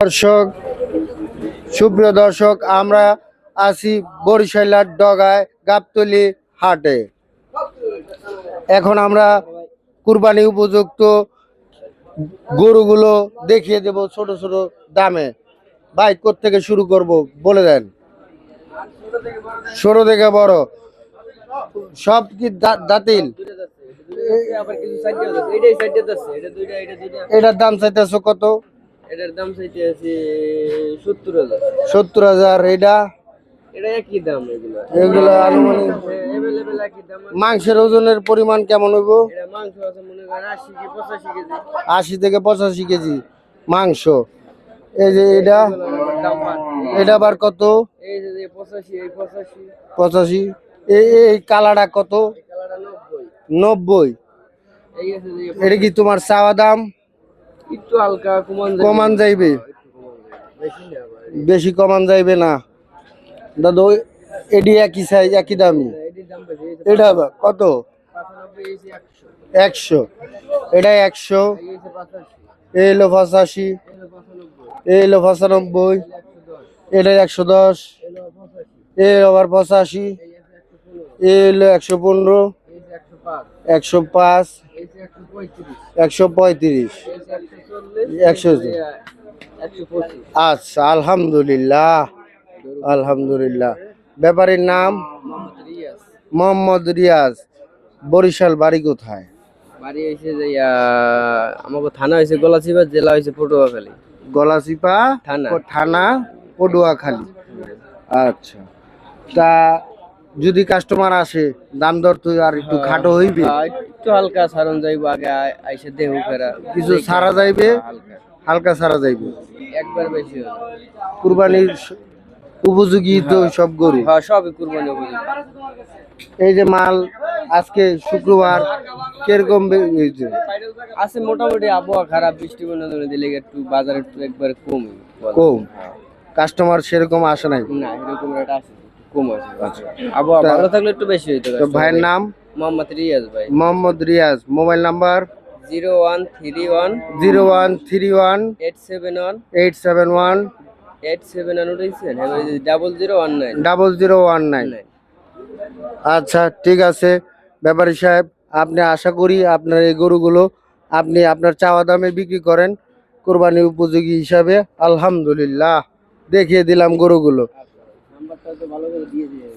দর্শক সুপ্রিয় দর্শক আমরা আছি বরিশালার ডগায় গাবতলি হাটে। এখন আমরা কুরবানি উপযুক্ত গরুগুলো দেখিয়ে দেব ছোট ছোট দামে। বাইক থেকে শুরু করব? বলে দেন। ছোট থেকে বড়। সব কি দাঁতিল? এটার দাম চাইতেছো কত? এটার দাম চাইতে আছে সত্তর হাজার। সত্তর হাজার এটা? এটা একই দাম এগুলো। এগুলো আনুমানিক অ্যাভেলেবেল একই দাম মাংসের ওজনের পরিমাণ কেমন হইব? এটা মাংস আছে মনে করেন আশি কি পঁচাশি কেজি। আশি থেকে পঁচাশি কেজি মাংস। এই যে এটা? এটা আবার কত? এই যে যে পঁচাশি এই পঁচাশি। পঁচাশি। এই এই কালারটা কত? নব্বই। নব্বই। এটা কি তোমার চাওয়া দাম? একটু হালকা কমান। কমান যাইবে? বেশি কমান যাইবে না। দাদা এডি একই সাইজ একই দামি। এটা কত? একশো। এটা একশো। এই যে পঁচাশি। এই যে পঁচানব্বই। এটা একশো দশ। যে আবার পঁচাশি। এই যে একশো পনেরো। একশো পাঁচ। একশো পঁয়ত্রিশ। একশো আচ্ছা আলহামদুলিল্লাহ আলহামদুলিল্লাহ। ব্যাপারীর নাম? মোহাম্মদ রিয়াজ। বরিশাল বাড়ি কোথায়? বাড়ি হয়েছে যে আমাকে থানা হয়েছে গলাচিপা জেলা হয়েছে পটুয়াখালী। গলাচিপা থানা। থানা পডুয়াখালী আচ্ছা। তা যদি কাস্টমার আসে দাম দর তো আর একটু খাটো হইবে। একটু হালকা সারণ যাইব আগে আই- আইসে দেহ ফেরা। কিছু সারা যাইবে? হালকা। হালকা সারা যাইবে। একবার বেশি কুরবানির উপযোগী তো সব গরু। হ্যাঁ সবই কুরবানি উপযোগী। এই যে মাল আজকে শুক্রবার কীরকম হয়েছে? আছে মোটামুটি আবহাওয়া খারাপ বৃষ্টি বন্যা দিলে একটু বাজার একটু একবার কম। কম কাস্টমার সেরকম আসে নাই? না এরকম রেট আছে। কম আছে আবহাওয়া ভালো থাকলে একটু বেশি হইতো তো ভাইয়ের নাম? মোহাম্মদ রিয়াজ ভাই। Mohammad Riaz. Mobile number? Zero one three one zero one three one eight seven one eight seven one eight seven one উঠেছেন double zero one nine double zero one nine. আচ্ছা ঠিক আছে। ব্যাপারী সাহেব আপনি আশা করি আপনার এই গরুগুলো আপনি আপনার চাওয়া দামে বিক্রি করেন। কোরবানি উপযোগী হিসাবে আলহামদুলিল্লাহ। দেখিয়ে দিলাম গরুগুলো। নাম্বারটা তো ভালো করে দিয়ে দিয়ে